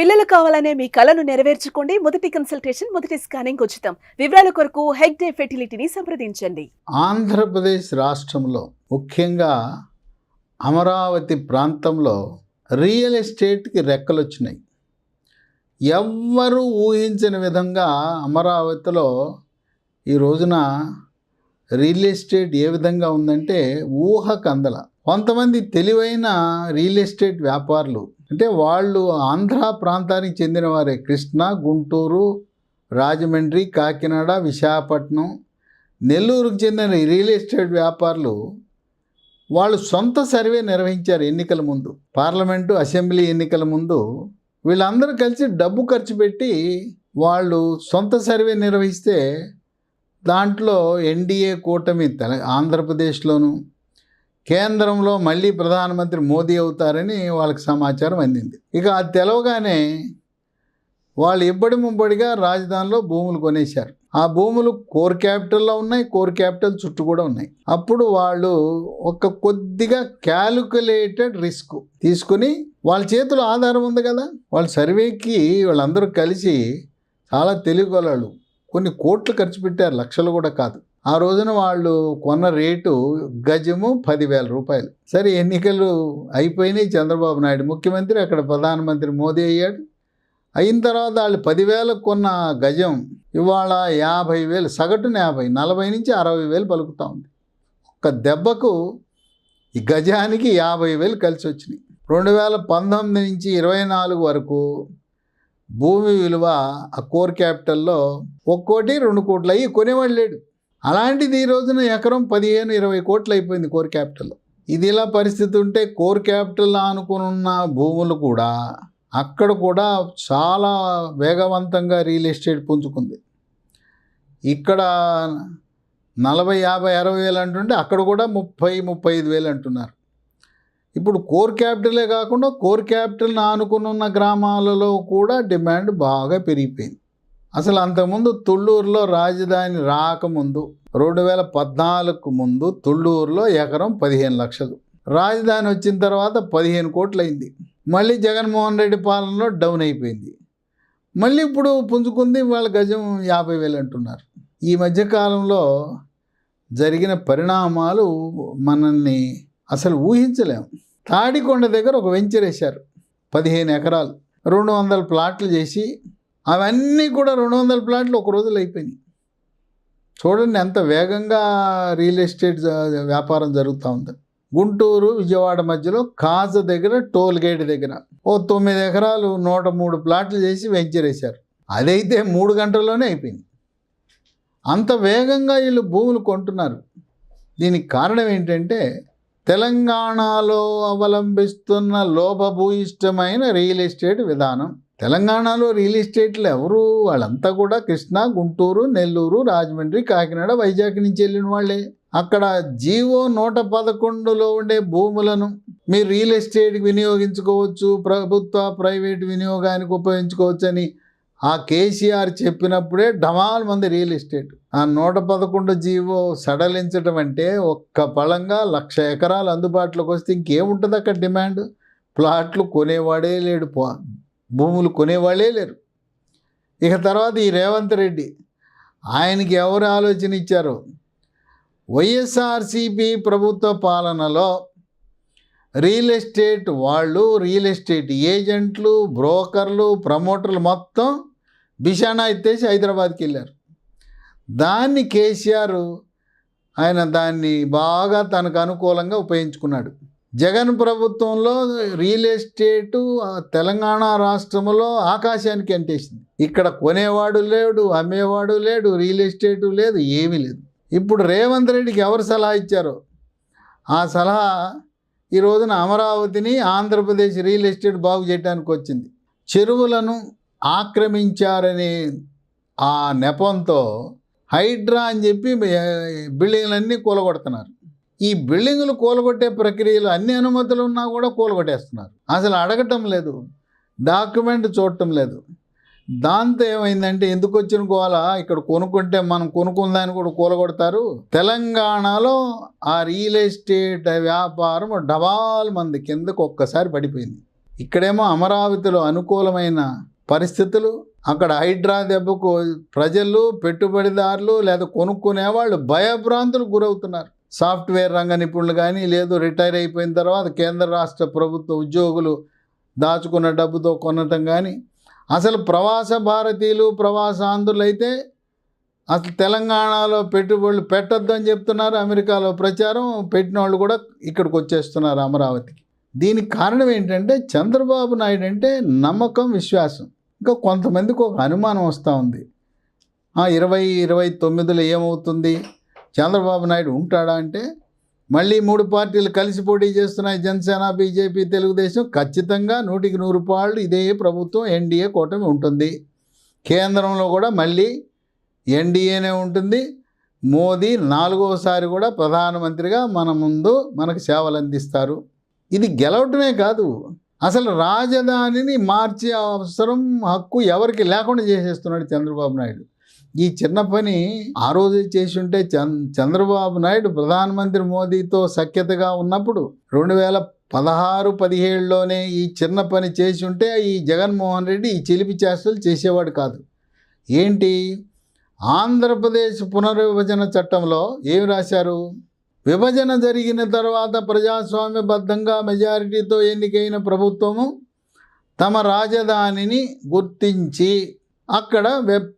పిల్లలు కావాలనే మీ కలను నెరవేర్చుకోండి. మొదటి కన్సల్టేషన్ మొదటి స్కానింగ్ ఉచితం. వివరాల కొరకు హెగ్డే ఫెర్టిలిటీని సంప్రదించండి. ఆంధ్రప్రదేశ్ రాష్ట్రంలో ముఖ్యంగా అమరావతి ప్రాంతంలో రియల్ ఎస్టేట్కి రెక్కలు వచ్చినాయి ఎవ్వరూ ఊహించని విధంగా అమరావతిలో ఈ రోజున రియల్ ఎస్టేట్ ఏ విధంగా ఉందంటే ఊహ కందల కొంతమంది తెలివైన రియల్ ఎస్టేట్ వ్యాపారులు అంటే వాళ్ళు ఆంధ్ర ప్రాంతానికి చెందినవారే కృష్ణ గుంటూరు రాజమండ్రి కాకినాడ విశాఖపట్నం నెల్లూరుకు చెందిన రియల్ ఎస్టేట్ వ్యాపారులు వాళ్ళు సొంత సర్వే నిర్వహించారు ఎన్నికల ముందు. పార్లమెంటు అసెంబ్లీ ఎన్నికల ముందు వీళ్ళందరూ కలిసి డబ్బు ఖర్చు పెట్టి వాళ్ళు సొంత సర్వే నిర్వహిస్తే దాంట్లో ఎన్డీఏ కూటమి తెల ఆంధ్రప్రదేశ్లోను కేంద్రంలో మళ్ళీ ప్రధానమంత్రి మోదీ అవుతారని వాళ్ళకి సమాచారం అందింది. ఇక అది తెలవగానే వాళ్ళు ఇబ్బడి ముబ్బడిగా రాజధానిలో భూములు కొనేశారు. ఆ భూములు కోర్ క్యాపిటల్లో ఉన్నాయి కోర్ క్యాపిటల్ చుట్టూ కూడా ఉన్నాయి. అప్పుడు వాళ్ళు ఒక కొద్దిగా క్యాలిక్యులేటెడ్ రిస్క్ తీసుకుని వాళ్ళ చేతిలో ఆధారం ఉంది కదా? వాళ్ళ సర్వేకి వాళ్ళందరూ కలిసి చాలా తెలివిగలవాళ్ళు. కొన్ని కోట్లు ఖర్చు పెట్టారు లక్షలు కూడా కాదు. ఆ రోజున వాళ్ళు కొన్న రేటు గజము పదివేల రూపాయలు. సరే ఎన్నికలు అయిపోయినాయి చంద్రబాబు నాయుడు. ముఖ్యమంత్రి అక్కడ ప్రధానమంత్రి మోదీ అయ్యాడు. అయిన తర్వాత వాళ్ళు పదివేలకు కొన్న గజం ఇవాళ యాభై వేలు సగటున యాభై నలభై నుంచి అరవై వేలు పలుకుతూ ఉంది. ఒక్క దెబ్బకు ఈ గజానికి యాభై వేలు కలిసి వచ్చినాయి. రెండు వేల పంతొమ్మిది నుంచి ఇరవై నాలుగు వరకు భూమి విలువ ఆ కోర్ క్యాపిటల్లో ఒక్కోటి రెండు కోట్లు అయ్యి కొనేవాడు లేడు. అలాంటిది ఈ రోజున ఎకరం పదిహేను ఇరవై కోట్లు అయిపోయింది కోర్ క్యాపిటల్. ఇది ఇలా పరిస్థితి ఉంటే కోర్ క్యాపిటల్ అనుకున్న భూములు కూడా అక్కడ కూడా చాలా వేగవంతంగా రియల్ ఎస్టేట్ పుంజుకుంది. ఇక్కడ నలభై యాభై అరవై వేలు అంటుంటే అక్కడ కూడా ముప్పై ముప్పై ఐదు వేలు అంటున్నారు. ఇప్పుడు కోర్ క్యాపిటలే కాకుండా కోర్ క్యాపిటల్ని ఆనుకున్న గ్రామాలలో కూడా డిమాండ్ బాగా పెరిగిపోయింది. అసలు అంతకుముందు తుళ్ళూరులో రాజధాని రాకముందు రెండు వేల పద్నాలుగు ముందు తుళ్ళూరులో ఎకరం పదిహేను లక్షలు. రాజధాని వచ్చిన తర్వాత పదిహేను కోట్లు అయింది మళ్ళీ జగన్మోహన్ రెడ్డి పాలనలో డౌన్ అయిపోయింది. మళ్ళీ ఇప్పుడు పుంజుకుంది వాళ్ళ గజం యాభై వేలు అంటున్నారు. ఈ మధ్యకాలంలో జరిగిన పరిణామాలు మనల్ని అసలు ఊహించలేము తాడికొండ దగ్గర ఒక వెంచర్ వేశారు పదిహేను ఎకరాలు. రెండు వందల ప్లాట్లు చేసి అవన్నీ కూడా రెండు వందల ప్లాట్లు ఒక రోజులో అయిపోయినాయి. చూడండి ఎంత వేగంగా రియల్ ఎస్టేట్ వ్యాపారం జరుగుతూ ఉంది. గుంటూరు విజయవాడ మధ్యలో కాజ దగ్గర టోల్ గేట్ దగ్గర ఓ తొమ్మిది ఎకరాలు నూట మూడు ప్లాట్లు చేసి వెంచర్ వేశారు. అదైతే మూడు గంటల్లోనే అయిపోయింది. అంత వేగంగా వీళ్ళు భూములు కొంటున్నారు. దీనికి కారణం ఏంటంటే తెలంగాణలో అవలంబిస్తున్న లోపభూయిష్టమైన రియల్ ఎస్టేట్ విధానం. తెలంగాణలో రియల్ ఎస్టేట్లు ఎవరు? వాళ్ళంతా కూడా కృష్ణా గుంటూరు నెల్లూరు రాజమండ్రి కాకినాడ వైజాగ్ నుంచి వెళ్ళిన వాళ్ళే. అక్కడ జీవో నూట పదకొండులో ఉండే భూములను మీరు రియల్ ఎస్టేట్కి వినియోగించుకోవచ్చు ప్రభుత్వ ప్రైవేట్ వినియోగానికి ఉపయోగించుకోవచ్చు అని ఆ కేసీఆర్ చెప్పినప్పుడే డమాల్ మంది రియల్ ఎస్టేట్. ఆ నూట పదకొండు జీవో సడలించడం అంటే ఒక్క పళంగా లక్ష ఎకరాలు అందుబాటులోకి వస్తే ఇంకేముంటుంది అక్కడ డిమాండ్? ప్లాట్లు కొనేవాడే లేడు పో భూములు కొనేవాళ్ళే లేరు. ఇక తర్వాత ఈ రేవంత్ రెడ్డి ఆయనకి ఎవరు ఆలోచన ఇచ్చారో? వైఎస్ఆర్సిపి ప్రభుత్వ పాలనలో రియల్ ఎస్టేట్ వాళ్ళు రియల్ ఎస్టేట్ ఏజెంట్లు బ్రోకర్లు ప్రమోటర్లు మొత్తం బిషానా ఎత్తేసి హైదరాబాద్కి వెళ్ళారు. దాన్ని కేసీఆర్ ఆయన దాన్ని బాగా తనకు అనుకూలంగా ఉపయోగించుకున్నాడు. జగన్ ప్రభుత్వంలో రియల్ ఎస్టేటు తెలంగాణ రాష్ట్రంలో ఆకాశానికి అంటేసింది. ఇక్కడ కొనేవాడు లేడు అమ్మేవాడు లేడు రియల్ ఎస్టేటు లేదు ఏమీ లేదు. ఇప్పుడు రేవంత్ రెడ్డికి ఎవరు సలహా ఇచ్చారో? ఆ సలహా ఈ రోజున అమరావతిని ఆంధ్రప్రదేశ్ రియల్ ఎస్టేట్ బాగు చేయడానికి వచ్చింది. చెరువులను ఆక్రమించారనే ఆ నెపంతో హైడ్రా అని చెప్పి బిల్డింగ్లన్నీ కూలగొడుతున్నారు. ఈ బిల్డింగులు కూలగొట్టే ప్రక్రియలు అన్ని అనుమతులు ఉన్నా కూడా కూలగొట్టేస్తున్నారు. అసలు అడగటం లేదు. డాక్యుమెంట్ చూడటం లేదు. దాంతో ఏమైందంటే ఎందుకు వచ్చిన గోల ఇక్కడ కొనుక్కుంటే మనం కొనుక్కుందాన్ని కూడా కూలగొడతారు. తెలంగాణలో ఆ రియల్ ఎస్టేట్ వ్యాపారం డబాల్ మంది కిందకు ఒక్కసారి పడిపోయింది. ఇక్కడేమో అమరావతిలో అనుకూలమైన పరిస్థితులు అక్కడ హైడ్రా దెబ్బకు ప్రజలు పెట్టుబడిదారులు లేదా కొనుక్కునేవాళ్ళు భయభ్రాంతులు గురవుతున్నారు. సాఫ్ట్వేర్ రంగ నిపుణులు కానీ లేదు రిటైర్ అయిపోయిన తర్వాత కేంద్ర రాష్ట్ర ప్రభుత్వ ఉద్యోగులు దాచుకున్న డబ్బుతో కొనటం కానీ అసలు ప్రవాస భారతీయులు ప్రవాసాంధ్రులు అయితే అసలు తెలంగాణలో పెట్టుబడులు పెట్టద్దు అని చెప్తున్నారు. అమెరికాలో ప్రచారం పెట్టిన వాళ్ళు కూడా ఇక్కడికి వచ్చేస్తున్నారు అమరావతికి. దీనికి కారణం ఏంటంటే చంద్రబాబు నాయుడు అంటే నమ్మకం విశ్వాసం. ఇంకా కొంతమందికి ఒక అనుమానం వస్తూ ఉంది. ఆ ఇరవై ఇరవై తొమ్మిదిలో ఏమవుతుంది? చంద్రబాబు నాయుడు ఉంటాడా అంటే మళ్ళీ మూడు పార్టీలు కలిసి పోటీ చేస్తున్నాయి. జనసేన బీజేపీ తెలుగుదేశం ఖచ్చితంగా నూటికి నూరు పాళ్ళు ఇదే ప్రభుత్వం ఎన్డీఏ కూటమి ఉంటుంది. కేంద్రంలో కూడా మళ్ళీ ఎన్డీఏనే ఉంటుంది. మోదీ నాలుగోసారి కూడా ప్రధానమంత్రిగా మన ముందు మనకు సేవలు అందిస్తారు. ఇది గెలవటమే కాదు. అసలు రాజధానిని మార్చే అవసరం హక్కు ఎవరికి లేకుండా చేసేస్తున్నాడు చంద్రబాబు నాయుడు. ఈ చిన్న పని ఆ రోజు చేసి ఉంటే చంద్ చంద్రబాబు నాయుడు ప్రధానమంత్రి మోదీతో సఖ్యతగా ఉన్నప్పుడు రెండు వేల పదహారు పదిహేడులోనే ఈ చిన్న పని చేసి ఉంటే ఈ జగన్మోహన్ రెడ్డి ఈ చిలిపి చేష్టలు చేసేవాడు కాదు. ఏంటి? ఆంధ్రప్రదేశ్ పునర్విభజన చట్టంలో ఏమి రాశారు? విభజన జరిగిన తర్వాత ప్రజాస్వామ్యబద్ధంగా మెజారిటీతో ఎన్నికైన ప్రభుత్వము తమ రాజధానిని గుర్తించి అక్కడ వెబ్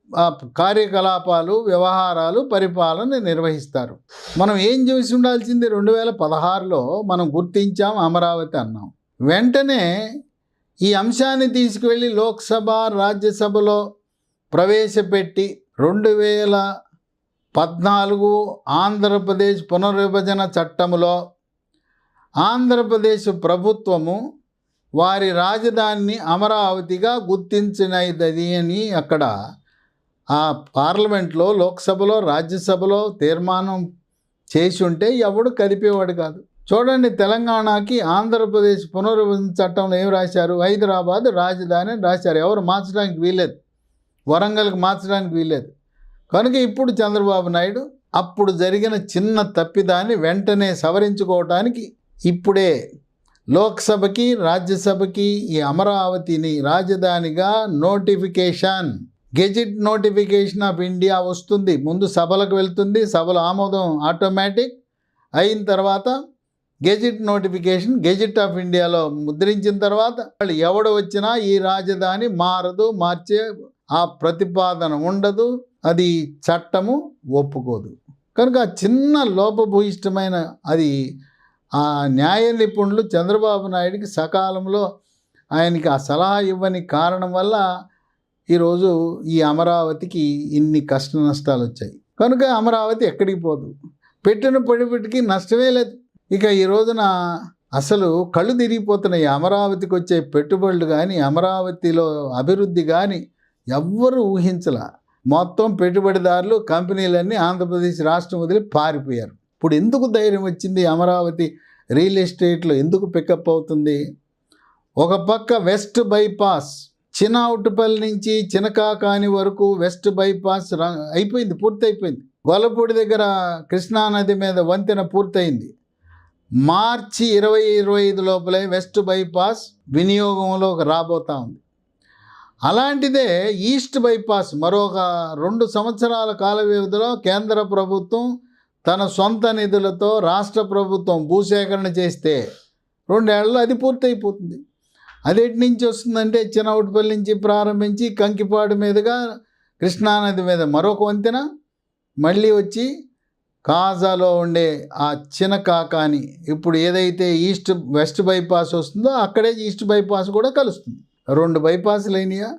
కార్యకలాపాలు వ్యవహారాలు పరిపాలన నిర్వహిస్తారు. మనం ఏం చూసి ఉండాల్సింది? రెండు వేల పదహారులో మనం గుర్తించాం అమరావతి అన్నాం. వెంటనే ఈ అంశాన్ని తీసుకువెళ్ళి లోక్సభ రాజ్యసభలో ప్రవేశపెట్టి రెండు వేల పద్నాలుగు ఆంధ్రప్రదేశ్ పునర్విభజన చట్టములో ఆంధ్రప్రదేశ్ ప్రభుత్వము వారి రాజధానిని అమరావతిగా గుర్తించినది అని అక్కడ ఆ పార్లమెంట్లో లోక్సభలో రాజ్యసభలో తీర్మానం చేసి ఉంటే ఎవడు కదిపేవాడు కాదు. చూడండి తెలంగాణకి ఆంధ్రప్రదేశ్ పునర్విభజన చట్టంలో ఏం రాశారు? హైదరాబాద్ రాజధాని అని రాశారు. ఎవరు మార్చడానికి వీల్లేదు. వరంగల్కి మార్చడానికి వీల్లేదు. కనుక ఇప్పుడు చంద్రబాబు నాయుడు అప్పుడు జరిగిన చిన్న తప్పిదాన్ని వెంటనే సవరించుకోవటానికి ఇప్పుడే లోక్సభకి రాజ్యసభకి ఈ అమరావతిని రాజధానిగా notification gazette notification of India వస్తుంది. ముందు సభలకు వెళ్తుంది. సభల ఆమోదం ఆటోమేటిక్ అయిన తర్వాత గెజిట్ నోటిఫికేషన్ గెజిట్ ఆఫ్ ఇండియాలో ముద్రించిన తర్వాత వాళ్ళు ఎవడు వచ్చినా ఈ రాజధాని మారదు మార్చే ఆ ప్రతిపాదన ఉండదు. అది చట్టము ఒప్పుకోదు. కనుక చిన్న లోపభూయిష్టమైన అది ఆ న్యాయ నిపుణులు చంద్రబాబు నాయుడికి సకాలంలో ఆయనకి ఆ సలహా ఇవ్వని కారణం వల్ల ఈరోజు ఈ అమరావతికి ఇన్ని కష్ట నష్టాలు వచ్చాయి. కనుక అమరావతి ఎక్కడికి పోదు. పెట్టిన పెట్టుబడికి నష్టమే లేదు. ఇక ఈ రోజున అసలు కళ్ళు తిరిగిపోతున్నాయి. అమరావతికి వచ్చే పెట్టుబడులు కానీ అమరావతిలో అభివృద్ధి కానీ ఎవ్వరూ ఊహించలా. మొత్తం పెట్టుబడిదారులు కంపెనీలన్నీ ఆంధ్రప్రదేశ్ రాష్ట్రం వదిలి పారిపోయారు. ఇప్పుడు ఎందుకు ధైర్యం వచ్చింది అమరావతి రియల్ ఎస్టేట్లో? ఎందుకు పికప్ అవుతుంది? ఒక పక్క వెస్ట్ బైపాస్ చిన్నౌటుపల్లి నుంచి చినకాకాని వరకు వెస్ట్ బైపాస్ ర- అయిపోయింది పూర్తి అయిపోయింది గొల్లపూడి దగ్గర కృష్ణానది మీద వంతెన పూర్తయింది. మార్చి ఇరవై ఇరవై ఐదు లోపలే వెస్ట్ బైపాస్ వినియోగంలో రాబోతా ఉంది. అలాంటిదే ఈస్ట్ బైపాస్ మరొక రెండు సంవత్సరాల కాల వ్యవధిలో కేంద్ర ప్రభుత్వం తన సొంత నిధులతో రాష్ట్ర ప్రభుత్వం భూసేకరణ చేస్తే రెండేళ్ళలో అది పూర్తయిపోతుంది. అది ఎటు నుంచి వస్తుందంటే చిన్నవుటిపల్లి నుంచి ప్రారంభించి కంకిపాడు మీదుగా కృష్ణానది మీద మరొక వంతెన మళ్ళీ వచ్చి కాజాలో ఉండే ఆ చినకాకాని ఇప్పుడు ఏదైతే ఈస్ట్ వెస్ట్ బైపాస్ వస్తుందో అక్కడే ఈస్ట్ బైపాస్ కూడా కలుస్తుంది. రెండు బైపాస్లు అయినాయా?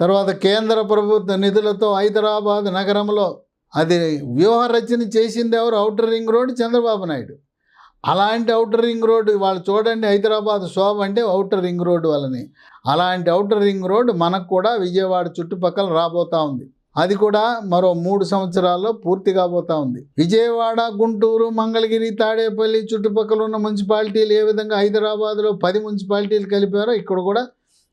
తర్వాత కేంద్ర ప్రభుత్వ నిధులతో హైదరాబాద్ నగరంలో అది వ్యూహ రచన చేసింది ఎవరు? Outer ring road Chandrababu Naidu. అలాంటి ఔటర్ రింగ్ రోడ్డు వాళ్ళు చూడండి హైదరాబాద్ శోభ అంటే అవుటర్ రింగ్ రోడ్డు వాళ్ళని. అలాంటి ఔటర్ రింగ్ రోడ్డు మనకు కూడా విజయవాడ చుట్టుపక్కల రాబోతా ఉంది. అది కూడా మరో మూడు సంవత్సరాల్లో పూర్తి కాబోతా ఉంది. విజయవాడ గుంటూరు మంగళగిరి తాడేపల్లి చుట్టుపక్కల ఉన్న మున్సిపాలిటీలు ఏ విధంగా హైదరాబాద్లో పది మున్సిపాలిటీలు కలిపారో ఇక్కడ కూడా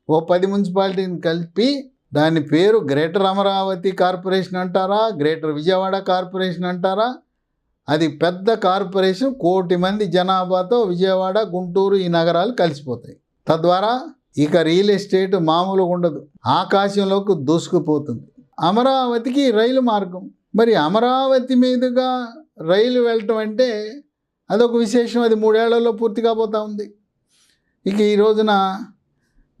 ఓ పది మున్సిపాలిటీని కలిపి దాని పేరు గ్రేటర్ అమరావతి కార్పొరేషన్ అంటారా? గ్రేటర్ విజయవాడ కార్పొరేషన్ అంటారా? అది పెద్ద కార్పొరేషన్ కోటి మంది జనాభాతో విజయవాడ గుంటూరు ఈ నగరాలు కలిసిపోతాయి. తద్వారా ఇక రియల్ ఎస్టేట్ మామూలుగా ఉండదు. ఆకాశంలోకి దూసుకుపోతుంది. అమరావతికి రైలు మార్గం. మరి అమరావతి మీదుగా రైలు వెళ్ళటం అంటే అదొక విశేషం. అది మూడేళ్ళలో పూర్తి కాబోతూ ఉంది. ఇక ఈ రోజున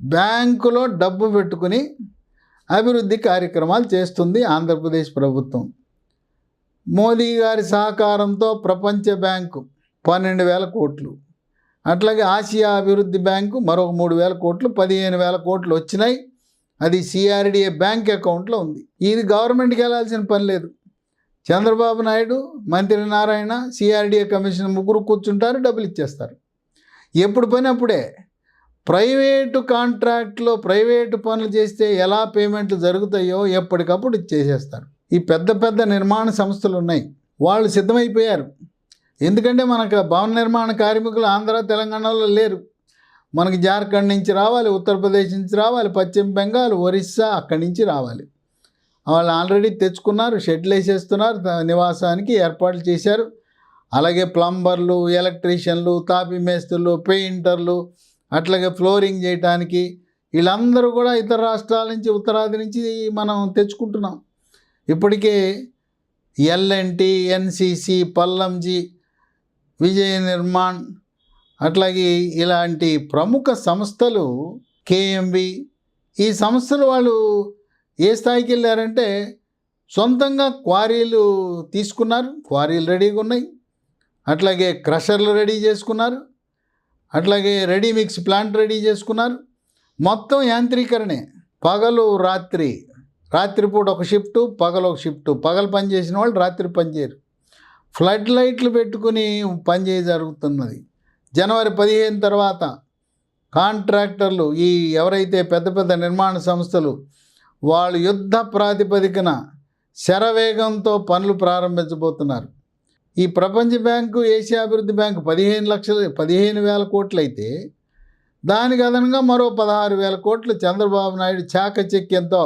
బ్యాంకులో డబ్బు పెట్టుకుని అభివృద్ధి కార్యక్రమాలు చేస్తుంది ఆంధ్రప్రదేశ్ ప్రభుత్వం. మోదీ గారి సహకారంతో ప్రపంచ బ్యాంకు పన్నెండు వేల కోట్లు. అట్లాగే ఆసియా అభివృద్ధి బ్యాంకు మరొక మూడు వేల కోట్లు పదిహేను వేల కోట్లు వచ్చినాయి. అది సిఆర్డిఏ బ్యాంక్ అకౌంట్లో ఉంది. ఇది గవర్నమెంట్కి వెళ్ళాల్సిన పని లేదు. చంద్రబాబు నాయుడు మంత్రి నారాయణ సిఆర్డిఏ కమిషన్ ముగ్గురు కూర్చుంటారు డబ్బులు ఇచ్చేస్తారు. ఎప్పుడు పని అప్పుడే. ప్రైవేటు కాంట్రాక్ట్లో ప్రైవేటు పనులు చేస్తే ఎలా పేమెంట్లు జరుగుతాయో ఎప్పటికప్పుడు చేసేస్తారు ఈ పెద్ద పెద్ద నిర్మాణ సంస్థలు ఉన్నాయి. వాళ్ళు సిద్ధమైపోయారు. ఎందుకంటే మనకు భవన నిర్మాణ కార్మికులు ఆంధ్ర తెలంగాణలో లేరు. మనకి జార్ఖండ్ నుంచి రావాలి ఉత్తరప్రదేశ్ నుంచి రావాలి పశ్చిమ బెంగాల్ ఒరిస్సా అక్కడి నుంచి రావాలి. వాళ్ళు ఆల్రెడీ తెచ్చుకున్నారు షెడ్లు వేసేస్తున్నారు నివాసానికి ఏర్పాట్లు చేశారు. అలాగే ప్లంబర్లు ఎలక్ట్రీషియన్లు తాపి మేస్త్రులు పెయింటర్లు అట్లాగే ఫ్లోరింగ్ చేయటానికి వీళ్ళందరూ కూడా ఇతర రాష్ట్రాల నుంచి ఉత్తరాది నుంచి మనం తెచ్చుకుంటున్నాం. ఇప్పటికే L and T NCC Pallonji Vijay Nirman అట్లాగే ఇలాంటి ప్రముఖ సంస్థలు కేఎంబి ఈ సంస్థలు వాళ్ళు ఏ స్థాయికి వెళ్ళారంటే సొంతంగా క్వారీలు తీసుకున్నారు. క్వారీలు రెడీగా ఉన్నాయి. అట్లాగే క్రషర్లు రెడీ చేసుకున్నారు. అట్లాగే రెడీ మిక్స్ ప్లాంట్ రెడీ చేసుకున్నారు. మొత్తం యాంత్రీకరణే. పగలు రాత్రి. రాత్రిపూట ఒక షిఫ్టు పగలు ఒక షిఫ్టు. పగలు పనిచేసిన వాళ్ళు రాత్రి పనిచేయరు ఫ్లడ్ లైట్లు పెట్టుకుని పని చేయ జరుగుతున్నది. జనవరి పదిహేను తర్వాత కాంట్రాక్టర్లు ఈ ఎవరైతే పెద్ద పెద్ద నిర్మాణ సంస్థలు వాళ్ళు యుద్ధ ప్రాతిపదికన శరవేగంతో పనులు ప్రారంభించబోతున్నారు. ఈ ప్రపంచ బ్యాంకు ఏషియా అభివృద్ధి బ్యాంకు పదిహేను లక్షలు పదిహేను వేల కోట్లు అయితే దానికి అదనంగా మరో పదహారు వేల కోట్లు చంద్రబాబు నాయుడు చాకచక్యంతో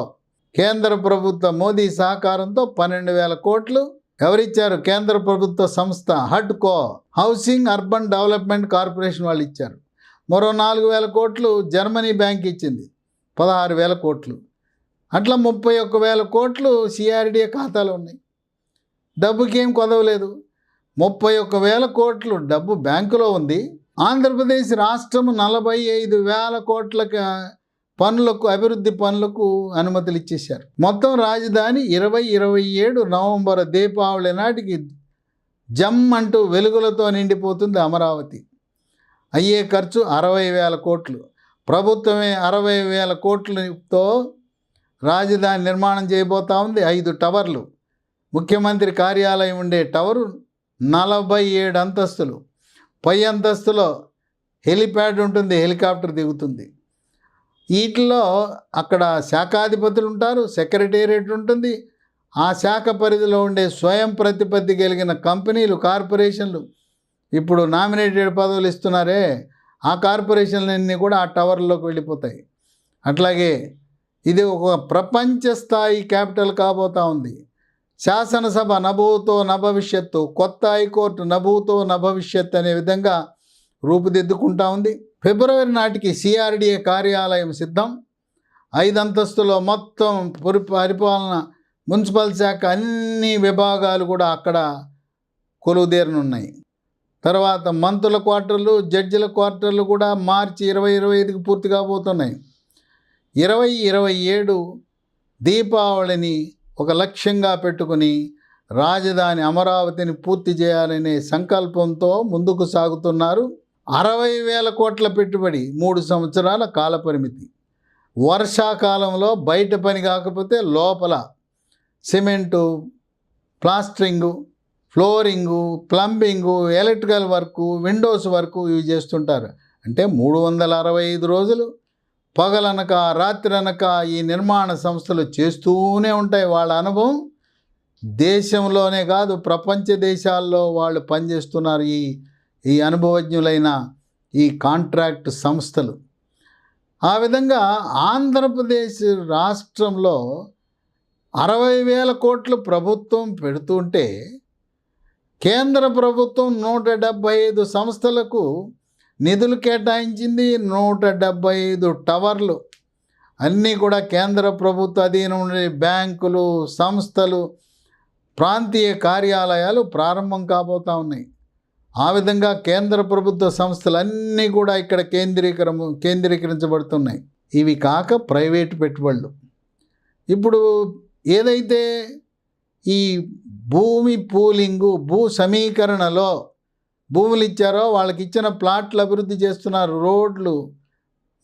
కేంద్ర ప్రభుత్వ మోదీ సహకారంతో పన్నెండు వేల కోట్లు ఎవరిచ్చారు? కేంద్ర ప్రభుత్వ సంస్థ హడ్కో హౌసింగ్ అర్బన్ డెవలప్మెంట్ కార్పొరేషన్ వాళ్ళు ఇచ్చారు మరో నాలుగు వేల కోట్లు జర్మనీ బ్యాంక్ ఇచ్చింది. పదహారు వేల కోట్లు. అట్లా ముప్పై ఒక్క వేల కోట్లు సిఆర్డిఏ ఖాతాలు ఉన్నాయి. డబ్బుకి ఏం కొదవలేదు. ముప్పై ఒక్క వేల కోట్లు డబ్బు బ్యాంకులో ఉంది. ఆంధ్రప్రదేశ్ రాష్ట్రము నలభై ఐదు వేల కోట్లకి పనులకు అభివృద్ధి పనులకు అనుమతులు ఇచ్చేశారు. మొత్తం రాజధాని ఇరవై ఇరవై ఏడు నవంబర్ దీపావళి నాటికి జమ్ అంటూ వెలుగులతో నిండిపోతుంది అమరావతి. అయ్యే ఖర్చు అరవై వేల కోట్లు. ప్రభుత్వమే అరవై వేల కోట్లతో రాజధాని నిర్మాణం చేయబోతా ఉంది. ఐదు టవర్లు. ముఖ్యమంత్రి కార్యాలయం ఉండే టవరు నలభై ఏడు అంతస్తులు. పై అంతస్తులో హెలిప్యాడ్ ఉంటుంది హెలికాప్టర్ దిగుతుంది. వీటిలో అక్కడ శాఖాధిపతులు ఉంటారు సెక్రటేరియట్ ఉంటుంది. ఆ శాఖ పరిధిలో ఉండే స్వయం ప్రతిపత్తి కలిగిన కంపెనీలు కార్పొరేషన్లు ఇప్పుడు నామినేటెడ్ పదవులు ఇస్తున్నారే ఆ కార్పొరేషన్లన్నీ కూడా ఆ టవర్లోకి వెళ్ళిపోతాయి. అట్లాగే ఇది ఒక ప్రపంచ స్థాయి క్యాపిటల్ కాబోతా ఉంది. శాసనసభ నభూతో నభవిష్యత్తు కొత్త హైకోర్టు నభూతో నభవిష్యత్ అనే విధంగా రూపుదిద్దుకుంటా ఉంది. ఫిబ్రవరి నాటికి సిఆర్డీఏ కార్యాలయం సిద్ధం. ఐదు అంతస్తులో మొత్తం పరిపాలన మున్సిపల్ శాఖ అన్ని విభాగాలు కూడా అక్కడ కొలువుదేరనున్నాయి. తర్వాత మంత్రుల క్వార్టర్లు జడ్జిల క్వార్టర్లు కూడా మార్చి ఇరవై ఇరవై ఐదుకి పూర్తి కాబోతున్నాయి. ఇరవై ఇరవై ఏడు దీపావళిని ఒక లక్ష్యంగా పెట్టుకుని రాజధాని అమరావతిని పూర్తి చేయాలనే సంకల్పంతో ముందుకు సాగుతున్నారు. అరవై వేల కోట్ల పెట్టుబడి మూడు సంవత్సరాల కాలపరిమితి వర్షాకాలంలో బయట పని కాకపోతే లోపల cement plastering flooring plumbing electrical work windows work ఇవి చేస్తుంటారు. అంటే మూడు వందల అరవై ఐదు రోజులు పగలనక రాత్రనక ఈ నిర్మాణ సంస్థలు చేస్తూనే ఉంటాయి. వాళ్ళ అనుభవం దేశంలోనే కాదు ప్రపంచ దేశాల్లో వాళ్ళు పనిచేస్తున్నారు ఈ ఈ అనుభవజ్ఞులైన ఈ కాంట్రాక్ట్ సంస్థలు. ఆ విధంగా ఆంధ్రప్రదేశ్ రాష్ట్రంలో అరవై వేల కోట్లు ప్రభుత్వం పెడుతుంటే కేంద్ర ప్రభుత్వం నూట డెబ్భై ఐదు సంస్థలకు నిధులు కేటాయించింది నూట డెబ్బై ఐదు టవర్లు. అన్నీ కూడా కేంద్ర ప్రభుత్వ అధీనం ఉండే బ్యాంకులు సంస్థలు ప్రాంతీయ కార్యాలయాలు ప్రారంభం కాబోతా ఉన్నాయి. ఆ విధంగా కేంద్ర ప్రభుత్వ సంస్థలన్నీ కూడా ఇక్కడ కేంద్రీకరము కేంద్రీకరించబడుతున్నాయి. ఇవి కాక ప్రైవేటు పెట్టుబడులు. ఇప్పుడు ఏదైతే ఈ భూమి పూలింగు భూ సమీకరణలో భూములు ఇచ్చారో వాళ్ళకి ఇచ్చిన ప్లాట్లు అభివృద్ధి చేస్తున్నారు. రోడ్లు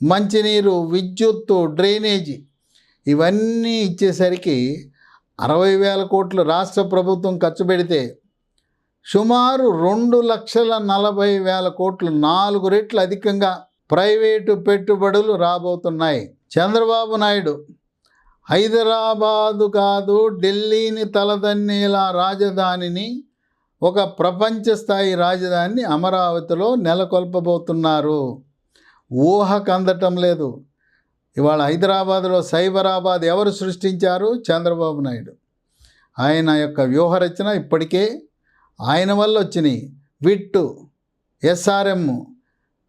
మంచినీరు విద్యుత్తు డ్రైనేజీ ఇవన్నీ ఇచ్చేసరికి అరవై వేల కోట్లు రాష్ట్ర ప్రభుత్వం ఖర్చు పెడితే సుమారు రెండు లక్షల నలభై వేల కోట్లు నాలుగు రెట్లు అధికంగా ప్రైవేటు పెట్టుబడులు రాబోతున్నాయి. చంద్రబాబు నాయుడు హైదరాబాదు కాదు ఢిల్లీని తలదన్నేలా రాజధానిని ఒక ప్రపంచ స్థాయి రాజధానిని అమరావతిలో నెలకొల్పబోతున్నారు. ఊహ అందటం లేదు. ఇవాళ హైదరాబాద్లో సైబరాబాద్ ఎవరు సృష్టించారు? చంద్రబాబు నాయుడు. ఆయన యొక్క వ్యూహరచన ఇప్పటికే ఆయన వల్ల వచ్చినాయి. విట్టు ఎస్ఆర్ఎం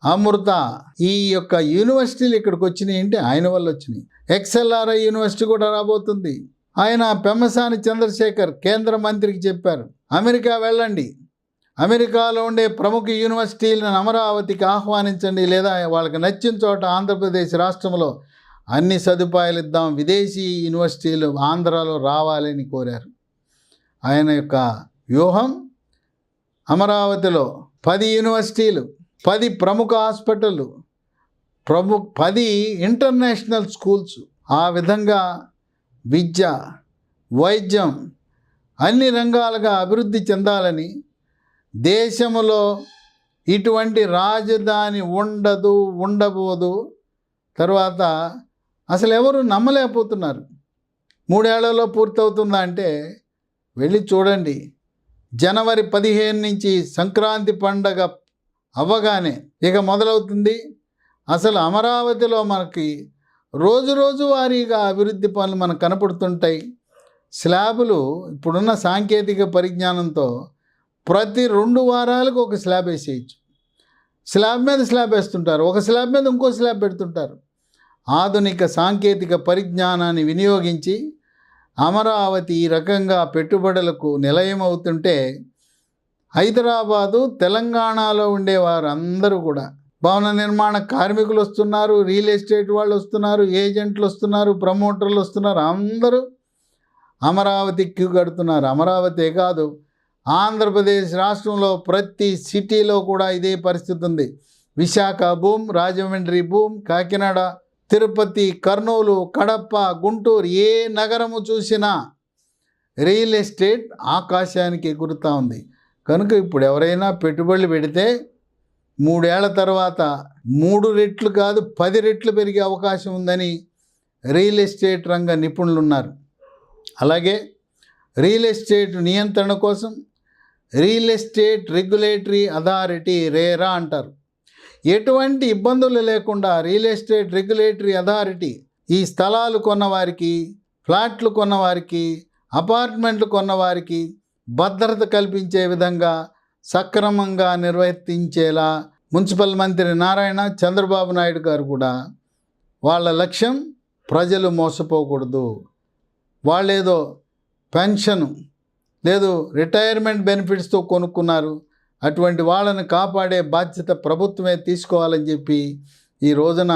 అమృత ఈ యొక్క యూనివర్సిటీలు ఇక్కడికి వచ్చినాయి అంటే ఆయన వల్ల వచ్చినాయి. ఎక్స్ఎల్ఆర్ఐ యూనివర్సిటీ కూడా రాబోతుంది. ఆయన పెమ్మసాని చంద్రశేఖర్ కేంద్ర మంత్రికి చెప్పారు. అమెరికా వెళ్ళండి. అమెరికాలో ఉండే ప్రముఖ యూనివర్సిటీలను అమరావతికి ఆహ్వానించండి లేదా వాళ్ళకి నచ్చిన చోట ఆంధ్రప్రదేశ్ రాష్ట్రంలో అన్ని సదుపాయాలు ఇద్దాం. విదేశీ యూనివర్సిటీలు ఆంధ్రాలో రావాలని కోరారు. ఆయన యొక్క వ్యూహం అమరావతిలో పది యూనివర్సిటీలు పది ప్రముఖ హాస్పిటళ్ళు ప్రముఖ పది ఇంటర్నేషనల్ స్కూల్స్ ఆ విధంగా విద్య వైద్యం అన్ని రంగాలుగా అభివృద్ధి చెందాలని దేశంలో ఇటువంటి రాజధాని ఉండదు ఉండబోదు. తర్వాత అసలు ఎవరు నమ్మలేకపోతున్నారు. మూడేళ్ళలో పూర్తవుతుందా అంటే వెళ్ళి చూడండి. జనవరి పదిహేను నుంచి సంక్రాంతి పండగ అవ్వగానే ఇక మొదలవుతుంది. అసలు అమరావతిలో మనకి రోజు రోజు వారీగా అభివృద్ధి పనులు మనకు కనపడుతుంటాయి. స్లాబులు ఇప్పుడున్న సాంకేతిక పరిజ్ఞానంతో ప్రతి రెండు వారాలకు ఒక స్లాబ్ వేసేయచ్చు. స్లాబ్ మీద స్లాబ్ వేస్తుంటారు. ఒక స్లాబ్ మీద ఇంకో స్లాబ్ పెడుతుంటారు. ఆధునిక సాంకేతిక పరిజ్ఞానాన్ని వినియోగించి అమరావతి ఈ రకంగా పెట్టుబడులకు నిలయం అవుతుంటే హైదరాబాదు తెలంగాణలో ఉండేవారు అందరూ కూడా భవన నిర్మాణ కార్మికులు వస్తున్నారు రియల్ ఎస్టేట్ వాళ్ళు వస్తున్నారు ఏజెంట్లు వస్తున్నారు ప్రమోటర్లు వస్తున్నారు అందరూ అమరావతి క్యూ కడుతున్నారు అమరావతే కాదు ఆంధ్రప్రదేశ్ రాష్ట్రంలో ప్రతి సిటీలో కూడా ఇదే పరిస్థితి ఉంది. విశాఖ భూమ్ రాజమండ్రి భూమ్ కాకినాడ తిరుపతి కర్నూలు కడప గుంటూరు ఏ నగరము చూసినా రియల్ ఎస్టేట్ ఆకాశానికి ఎగురుతూ ఉంది. కనుక ఇప్పుడు ఎవరైనా పెట్టుబడులు పెడితే మూడేళ్ళ తర్వాత మూడు రెట్లు కాదు పది రెట్లు పెరిగే అవకాశం ఉందని రియల్ ఎస్టేట్ రంగ నిపుణులు ఉన్నారు అలాగే రియల్ ఎస్టేట్ నియంత్రణ కోసం real estate regulatory authority RERA అంటారు. ఎటువంటి ఇబ్బందులు లేకుండా రియల్ ఎస్టేట్ రెగ్యులేటరీ అథారిటీ ఈ స్థలాలు కొన్నవారికి ఫ్లాట్లు కొన్నవారికి అపార్ట్మెంట్లు కొన్నవారికి భద్రత కల్పించే విధంగా సక్రమంగా నిర్వర్తించేలా మున్సిపల్ మంత్రి నారాయణ చంద్రబాబు నాయుడు గారు కూడా వాళ్ళ లక్ష్యం ప్రజలు మోసపోకూడదు. వాళ్ళేదో పెన్షన్ లేదు రిటైర్మెంట్ బెనిఫిట్స్తో కొనుక్కున్నారు అటువంటి వాళ్ళని కాపాడే బాధ్యత ప్రభుత్వమే తీసుకోవాలని చెప్పి ఈ రోజున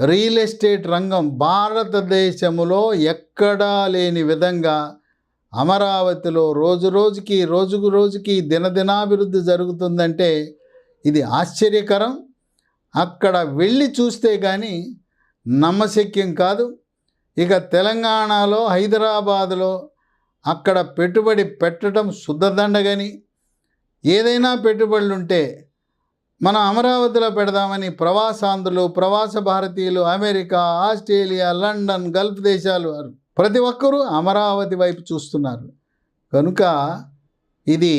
రియల్ ఎస్టేట్ రంగం భారతదేశంలో ఎక్కడా లేని విధంగా అమరావతిలో రోజు రోజుకి రోజుకు రోజుకి దినదినాభివృద్ధి జరుగుతుందంటే ఇది ఆశ్చర్యకరం. అక్కడ వెళ్ళి చూస్తే కానీ నమ్మశక్యం కాదు. ఇక తెలంగాణలో హైదరాబాదులో అక్కడ పెట్టుబడి పెట్టడం శుద్ధదండగని ఏదైనా పెట్టుబడులు ఉంటే మనం అమరావతిలో పెడదామని ప్రవాసాంధ్రులు ప్రవాస భారతీయులు అమెరికా ఆస్ట్రేలియా లండన్ గల్ఫ్ దేశాలు ప్రతి ఒక్కరూ అమరావతి వైపు చూస్తున్నారు. కనుక ఇది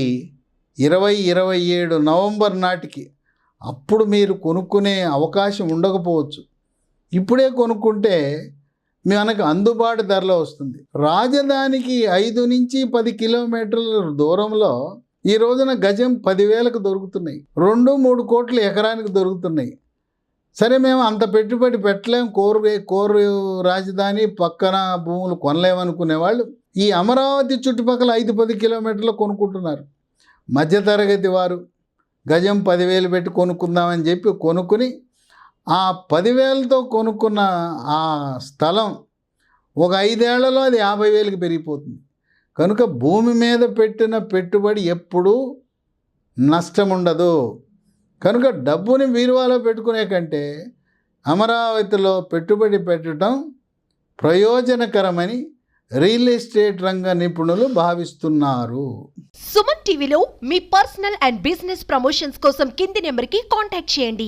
ఇరవై ఇరవై ఏడు నవంబర్ నాటికి అప్పుడు మీరు కొనుక్కునే అవకాశం ఉండకపోవచ్చు. ఇప్పుడే కొనుక్కుంటే మనకు అందుబాటు ధరలో వస్తుంది. రాజధానికి ఐదు నుంచి పది కిలోమీటర్ల దూరంలో ఈ రోజున గజం పదివేలకు దొరుకుతున్నాయి. రెండు మూడు కోట్లు ఎకరానికి దొరుకుతున్నాయి. సరే మేము అంత పెట్టుబడి పెట్టలేం. కోరు కోరు రాజధాని పక్కన భూములు కొనలేమనుకునే వాళ్ళు ఈ అమరావతి చుట్టుపక్కల ఐదు పది కిలోమీటర్లు కొనుక్కుంటున్నారు. మధ్యతరగతి వారు గజం పదివేలు పెట్టి కొనుక్కుందామని చెప్పి కొనుక్కుని ఆ పదివేలతో కొనుక్కున్న ఆ స్థలం ఒక ఐదేళ్ళలో అది యాభై వేలకు పెరిగిపోతుంది. కనుక భూమి మీద పెట్టిన పెట్టుబడి ఎప్పుడూ నష్టం ఉండదు కనుక డబ్బుని బీరువాలో పెట్టుకునే కంటే అమరావతిలో పెట్టుబడి పెట్టడం ప్రయోజనకరమని రియల్ ఎస్టేట్ రంగ నిపుణులు భావిస్తున్నారు. సుమన్ టీవీలో మీ పర్సనల్ అండ్ బిజినెస్ ప్రమోషన్స్ కోసం కింది నెంబర్కి కాంటాక్ట్ చేయండి.